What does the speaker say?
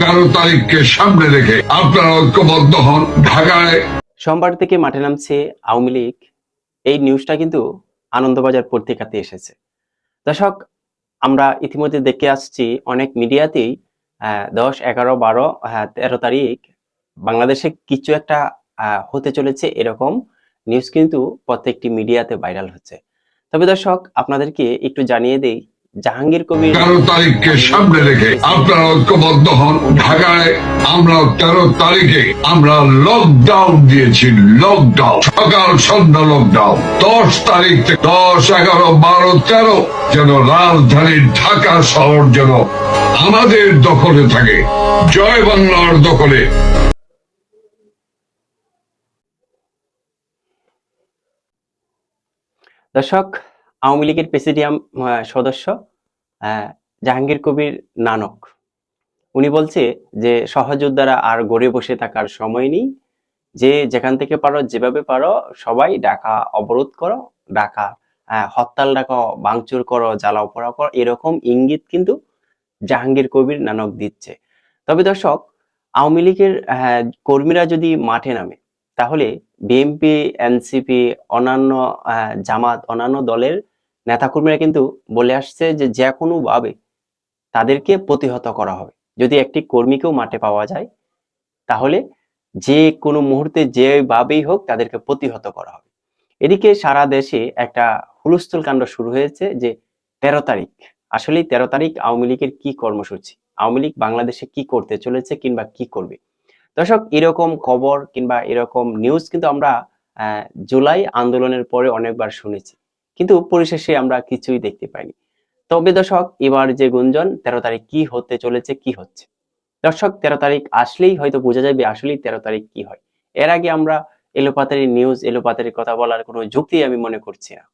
তেরো তারিখকে সামনে রেখে আপনারা ঐক্যবদ্ধ হন ঢাকায়। সোমবার থেকে মাঠে নামছে আওয়ামী লীগ। এই নিউজটা কিন্তু আনন্দবাজার পত্রিকাতে এসেছে। দর্শক, আমরা ইতিমধ্যে দেখে আসছি, অনেক মিডিয়াতেই দশ, এগারো, বারো তেরো তারিখ বাংলাদেশে কিছু একটা হতে চলেছে এরকম নিউজ কিন্তু প্রত্যেকটি মিডিয়াতে ভাইরাল হচ্ছে। তবে দর্শক, আপনাদেরকে একটু জানিয়ে দেই জাহাঙ্গীর কবির তেরো তারিখকে সামনে রেখে আপনারা ঐক্যবদ্ধ হন। ঢাকায় আমরা তেরো তারিখে আমরা লকডাউন দিয়েছি লকডাউন সকাল সন্ধ্যা লকডাউন দশ তারিখ থেকে দশ এগারো বারো তেরো যেন রাজধানী ঢাকা শহর যেন আমাদের দখলে থাকে। জয় বাংলার দখলে। দর্শক আওয়ামী লীগের প্রেসিডিয়াম সদস্য জাহাঙ্গীর কবির নানক। উনি বলছে যে, সহযোদ্ধারা আর গড়ে বসে থাকার সময় নেই। যে যেখান থেকে পারো, যেভাবে পারো, সবাই ডাকা অবরোধ করো, ডাকা হরতাল ডাকা, ভাঙচুর করো জ্বালাও পোড়া করো, এরকম ইঙ্গিত কিন্তু জাহাঙ্গীর কবির নানক দিচ্ছে। তবে দর্শক, আওয়ামী লীগের কর্মীরা যদি মাঠে নামে, তাহলে বিএনপি, এনসিপি, অন্যান্য জামাত, অন্যান্য দলের নেতাকর্মীরা কিন্তু বলে আসছে যে যে কোনো ভাবে তাদেরকে প্রতিহত করা হবে। যদি একটি কর্মীকেও মাঠে পাওয়া যায়, তাহলে যে কোনো মুহূর্তে যেভাবেই হোক তাদেরকে প্রতিহত করা হবে। এদিকে সারা দেশে একটা হুলস্থুল কাণ্ড শুরু হয়েছে যে তেরো তারিখ। আসলে তেরো তারিখ আওয়ামী লীগের কি কর্মসূচি? আওয়ামী লীগ বাংলাদেশে কি করতে চলেছে কিংবা কি করবে? দর্শক, এরকম খবর কিংবা এরকম নিউজ কিন্তু আমরা জুলাই আন্দোলনের পরে অনেকবার শুনেছি। কিন্তু পরিশেষে আমরা কিছুই দেখতে পাইনি। তবে দর্শক, এবার যে গুঞ্জন, তেরো তারিখ কি হতে চলেছে, কি হচ্ছে? দর্শক, তেরো তারিখ আসলেই হয়তো বোঝা যাবে আসলেই তেরো তারিখ কি হয়। এর আগে আমরা এলোপাতারি নিউজ এলোপাতারি কথা বলার কোনো যুক্তি আমি মনে করছি না।